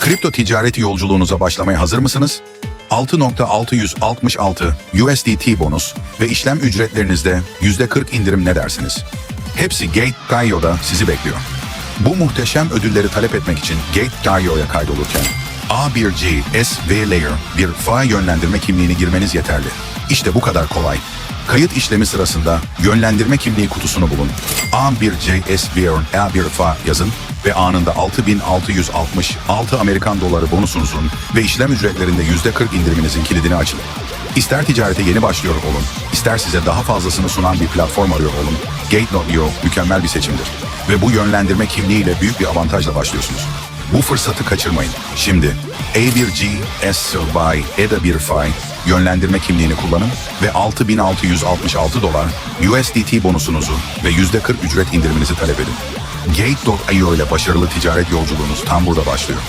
Kripto ticareti yolculuğunuza başlamaya hazır mısınız? 6.666 USDT bonus ve işlem ücretlerinizde %40 indirim ne dersiniz? Hepsi Gate.io'da sizi bekliyor. Bu muhteşem ödülleri talep etmek için Gate.io'ya kaydolurken A1G SV Layer bir FA yönlendirme kimliğini girmeniz yeterli. İşte bu kadar kolay. Kayıt işlemi sırasında yönlendirme kimliği kutusunu bulun. A1C SVR A1 FA yazın ve anında 6666 Amerikan doları bonusunuzun ve işlem ücretlerinde %40 indiriminizin kilidini açın. İster ticarete yeni başlıyor olun, ister size daha fazlasını sunan bir platform arıyor olun, Gate.io mükemmel bir seçimdir. Ve bu yönlendirme kimliğiyle büyük bir avantajla başlıyorsunuz. Bu fırsatı kaçırmayın. Şimdi A1G S by EDA 1 Fi yönlendirme kimliğini kullanın ve 6666 dolar USDT bonusunuzu ve %40 ücret indiriminizi talep edin. Gate.io ile başarılı ticaret yolculuğunuz tam burada başlıyor.